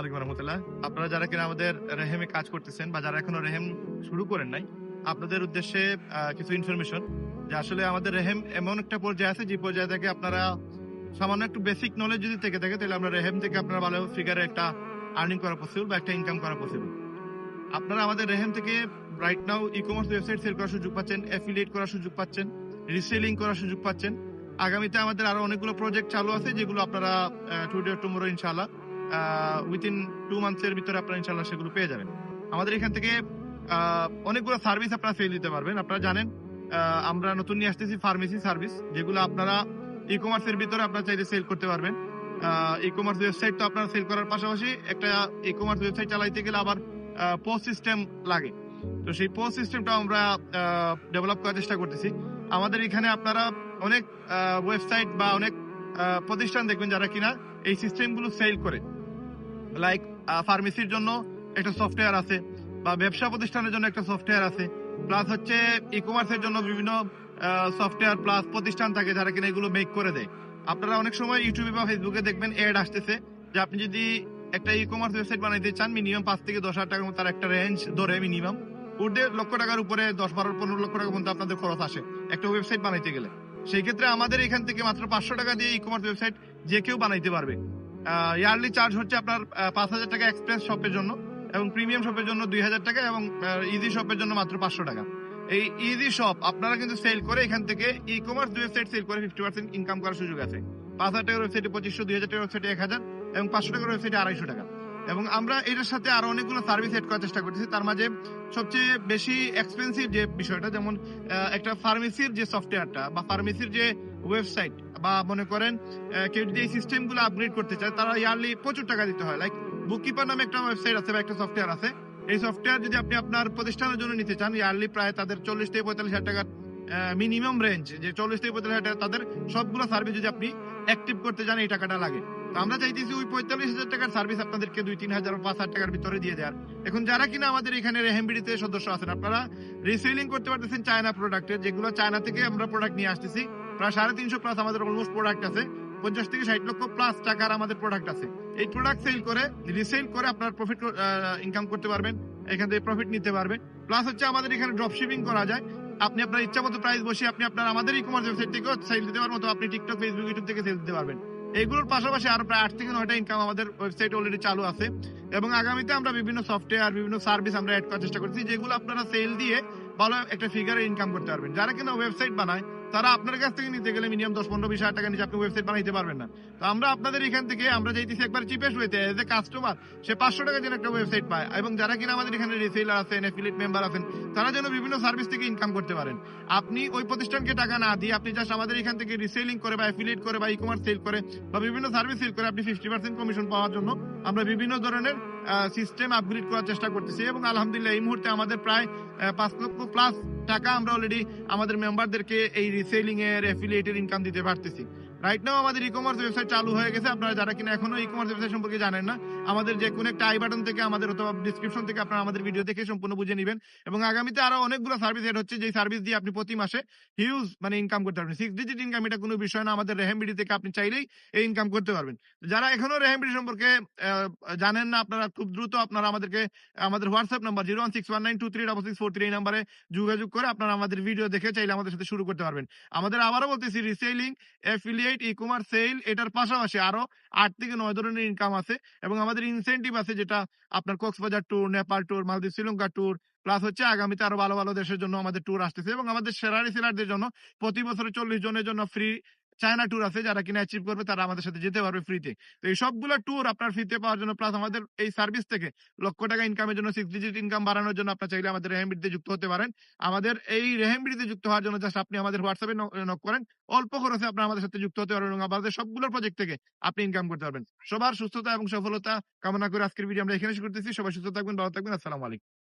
আলাইকুম রহমতুল্লাহ। আপনারা যারা কিনা আমাদের রেহেমে কাজ করতেছেন বা যারা এখনও রেহেম শুরু করেন নাই, আপনাদের উদ্দেশ্যে কিছু ইনফরমেশন যে আসলে আমাদের রেহেম এমন একটা পর্যায়ে আছে, যে পর্যায়ে থেকে আপনারা সামান্য একটু বেসিক নলেজ যদি থেকে থাকে, তাহলে আমরা রেহেম থেকে আপনারা ভালো ফিগারে একটা আর্নিং করা পসিবল বা একটা ইনকাম করা পসিবল আপনারা আমাদের রেহেম থেকে right now e commerce website sell করার সুযোগ পাচ্ছেন অ্যাফিলিয়েট করার সুযোগ পাচ্ছেন রিসেলিং করার সুযোগ পাচ্ছেন। আগামীতে আমাদের আরও অনেকগুলো প্রজেক্ট চালু আছে, যেগুলো আপনারা টুডে টুমোরো ইনশাআল্লাহ উইথিন টু মান্থস এর ভিতরে আপনারা ইনশাল্লাহ সেগুলো পেয়ে যাবেন। আমাদের এখান থেকে অনেকগুলো সার্ভিস আপনারা সেল দিতে পারবেন। আপনারা জানেন আমরা নতুন নিয়ে আসতেছি ফার্মেসি সার্ভিস যেগুলো আপনারা ই কমার্সের ভিতরে আপনারা চাইলে সেল করতে পারবেন। ই কমার্স ওয়েবসাইট তো আপনারা সেল করার পাশাপাশি একটা ই কমার্স ওয়েবসাইট চালাইতে গেলে আবার পোস্ট সিস্টেম লাগে। তো সেই পোস্ট সিস্টেমটা আমরা ডেভেলপ করার চেষ্টা করতেছি। আমাদের এখানে আপনারা অনেক ওয়েবসাইট বা অনেক প্রতিষ্ঠান দেখবেন যারা কিনা এই সিস্টেমগুলো সেল করে। লাইক ফার্মেসির জন্য একটা সফটওয়্যার আছে, বা ব্যবসা প্রতিষ্ঠানের জন্য একটা সফটওয়্যার আছে প্লাস হচ্ছে ই কমার্সের জন্য বিভিন্ন সফটওয়্যার প্লাস প্রতিষ্ঠান থাকে যারা কিনা এগুলো মেক করে দেয়। আপনারা অনেক সময় ইউটিউবে বা ফেসবুকে দেখবেন এড আসতেছে, যে আপনি যদি একটা ই কমার্স ওয়েবসাইট বানাইতে চান মিনিমাম পাঁচ থেকে দশ হাজার টাকার মতো তার একটা রেঞ্জ ধরে মিনিমাম উঠে লক্ষ টাকার উপরে দশ, বারো, পনেরো লক্ষ টাকা পর্যন্ত আপনাদের খরচ আসে একটা ওয়েবসাইট বানাইতে গেলে। সেই ক্ষেত্রে আমাদের এখান থেকে মাত্র পাঁচশো টাকা দিয়ে ই কমার্স ওয়েবসাইট যে কেউ বানাইতে পারবে। ইয়ারলি চার্জ হচ্ছে আপনার পাঁচ হাজার টাকা এক্সপ্রেস শপের জন্য এবং প্রিমিয়াম শপের জন্য দুই হাজার টাকা এবং ইজি শপের জন্য মাত্র পাঁচশো টাকা। এই ইজি শপ আপনারা কিন্তু সেল করে এখান থেকে ই কমার্স ওয়েবসাইট সেল করে ফিফটি পার্সেন্ট ইনকাম করার সুযোগ আছে। পাঁচ হাজার টাকার ওয়েবসাইটে পঁচিশশো, দুই হাজার টাকার ওয়েবসাইটে এক হাজার এবং পাঁচশো টাকার ওয়েবসাইটে আড়াইশো টাকা। এবং আমরা এটার সাথে আরও অনেকগুলো সার্ভিস এড করার চেষ্টা করতেছি। তার মাঝে সবচেয়ে বেশি এক্সপেন্সিভ যে বিষয়টা, যেমন একটা ফার্মেসির যে সফটওয়্যারটা বা ফার্মেসির যে ওয়েবসাইট বা মনে করেন কেউ যদি এই সিস্টেমগুলো আপগ্রেড করতে চায়, তারা ইয়ারলি প্রচুর টাকা দিতে হয়। লাইক বুককিপার নামে একটা ওয়েবসাইট আছে বা একটা সফটওয়্যার আছে। এই সফটওয়্যার যদি আপনি আপনার প্রতিষ্ঠানের জন্য নিতে চান ইয়ারলি প্রায় তাদের চল্লিশ থেকে পঁয়তাল্লিশ হাজার টাকার মিনিমাম রেঞ্জ যে চল্লিশ থেকে পঁয়তাল্লিশ হাজার টাকা তাদের সবগুলো সার্ভিস যদি আপনি অ্যাক্টিভ করতে চান, এই টাকাটা লাগে। আমরা চাইতেছি ওই পঁয়তাল্লিশ হাজার টাকার সার্ভিস আপনাদেরকে দুই, তিন হাজার পাঁচ হাজার টাকার ভিতরে দিয়ে দেওয়ার। এখন যারা কিনা আমাদের এখানে রেহেমবিড়িতে সদস্য আছেন, আপনারা রিসেলিং করতে পারতেছেন চায়না প্রোডাক্টের যেগুলো চায়না থেকে আমরা প্রোডাক্ট নিয়ে আসতেছি। প্রায় সাড়ে তিনশো প্লাস আমাদের অলমোস্ট প্রোডাক্ট আছে। পঞ্চাশ থেকে ষাট লক্ষ প্লাস টাকার আমাদের প্রোডাক্ট আছে। এই প্রোডাক্ট সেল করে রিসেল করে আপনার প্রফিট ইনকাম করতে পারবেন, এখান থেকে প্রফিট নিতে পারবেন। প্লাস হচ্ছে আমাদের এখানে ড্রপ শিপিং করা যায়। আপনি আপনার ইচ্ছা মতো প্রাইস বসে আপনি আপনার আমাদের ই কমার্স ওয়েবসাইট থেকেও সেল দিতে পারবেন অথবা আপনি টিকটক ফেসবুক ইউটিউব থেকে সেল দিতে পারবেন। এইগুলোর পাশাপাশি আরও প্রায় আট থেকে নয়টা ইনকাম আমাদের ওয়েবসাইট অলরেডি চালু আছে। এবং আগামীতে আমরা বিভিন্ন সফটওয়্যার বিভিন্ন সার্ভিস আমরা অ্যাড করার চেষ্টা করছি, যেগুলো আপনারা সেল দিয়ে ভালো একটা ফিগারে ইনকাম করতে পারবেন। যারা কিনা ওয়েবসাইট বানায় তারা আপনার কাছ থেকে নিতে গেলে মিনিমাম দশ পনেরো, বিশ হাজার টাকা নিচে আপনি ওয়েবসাইট বানাইতে পারবেন না। তো আমরা আপনাদের এখান থেকে, আমরা চাইতেছি একবার চিপেস্ট ওয়েতে এজ এ কাস্টমার সে পাঁচশো টাকা যেন একটা ওয়েবসাইট পায়। এবং যারা কিনা আমাদের এখানে রিসেলার আছেন অ্যাফিলিয়েট মেম্বার আছেন, তারা যেন বিভিন্ন সার্ভিস থেকে ইনকাম করতে পারেন। আপনি ওই প্রতিষ্ঠানকে টাকা না দিয়ে আপনি জাস্ট আমাদের এখান থেকে রিসেলিং করে বা অ্যাফিলিয়েট করে বা ই কমার্স সেল করে বা বিভিন্ন সার্ভিস সেল করে, আপনি ফিফটি পার্সেন্ট কমিশন পাওয়ার জন্য আমরা বিভিন্ন ধরনের সিস্টেম আপগ্রেড করার চেষ্টা করতেছি এবং আলহামদুলিল্লাহ এই মুহূর্তে আমাদের প্রায় পাঁচ লক্ষ প্লাস টাকা আমরা অলরেডি আমাদের মেম্বারদেরকে এই রিসেলিং এর অ্যাফিলিয়েটের ইনকাম দিতে পারতেছি। রাইট নাও আমাদের ই কমার্স ওয়েবসাইট চালু হয়ে গেছে। আপনারা যারা কিনা এখনও ই কমার্স ওয়েবসাইট সম্পর্কে জানেন না, আমাদের যে কোনো একটা আই বাটন থেকে আমাদের অথবা ডিসক্রিপশন থেকে আপনারা আমাদের ভিডিও দেখে সম্পূর্ণ বুঝে নেবেন। এবং আগামীতে আরও অনেকগুলো সার্ভিস এড হচ্ছে যে সার্ভিস দিয়ে আপনি প্রতি মাসে হিউজ মানে ইনকাম করতে পারবেন। সিক্স ডিজিট ইনকাম এটা কোনো বিষয় না, আমাদের রেহেমবিডি থেকে আপনি চাইলেই এই ইনকাম করতে পারবেন। যারা এখনও রেহেমবিডি সম্পর্কে জানেন না, আপনারা খুব দ্রুত আপনারা আমাদেরকে, আমাদের WhatsApp number zero one six one nine two three double six four three এই নাম্বারে যোগাযোগ করে আপনারা আমাদের ভিডিও দেখে চাইলে আমাদের সাথে শুরু করতে পারবেন। আমাদের আবারও বলতেছি reselling affiliate e commerce sell এটার পাশাপাশি আরও আট থেকে নয় ধরনের ইনকাম আছে এবং আমাদের ইনসেন্টিভ আছে যেটা আপনার Cox's Bazar tour Nepal tour Maldives, Sri Lanka tour plus হচ্ছে আগামীতে আরও ভালো ভালো দেশের জন্য আমাদের ট্যুর আসতেছে এবং আমাদের সেরা রিসেলারদের জন্য প্রতি বছরে চল্লিশ জনের জন্য ফ্রি চায়না ট্যুর আছে, যারা কিনা অ্যাচিভ করবে, তারা আমাদের সাথে যেতে পারবে ফ্রিতে তো এই সবগুলো ট্যুর আপনার ফ্রিতে পাওয়ার জন্য প্লাস আমাদের এই সার্ভিস থেকে লক্ষ টাকা ইনকামের জন্য সিক্স ডিজিট ইনকাম বাড়ানোর জন্য আপনার চাইলে আমাদের রেহেমবিডিতে যুক্ত হতে পারেন। আমাদের এই রেহেমবিডিতে যুক্ত হওয়ার জন্য জাস্ট আপনি আমাদের হোয়াটসঅ্যাপে নক করেন। অল্প খরচে আপনার আমাদের সাথে যুক্ত হতে পারবেন এবং আমাদের সবগুলো প্রজেক্ট থেকে আপনি ইনকাম করতে পারবেন। সবার সুস্থতা এবং সফলতা কামনা করে আজকের ভিডিও আমরা এখানে করতেছি। সবাই সুস্থ থাকবেন, ভালো থাকবেন, আসসালামু আলাইকুম।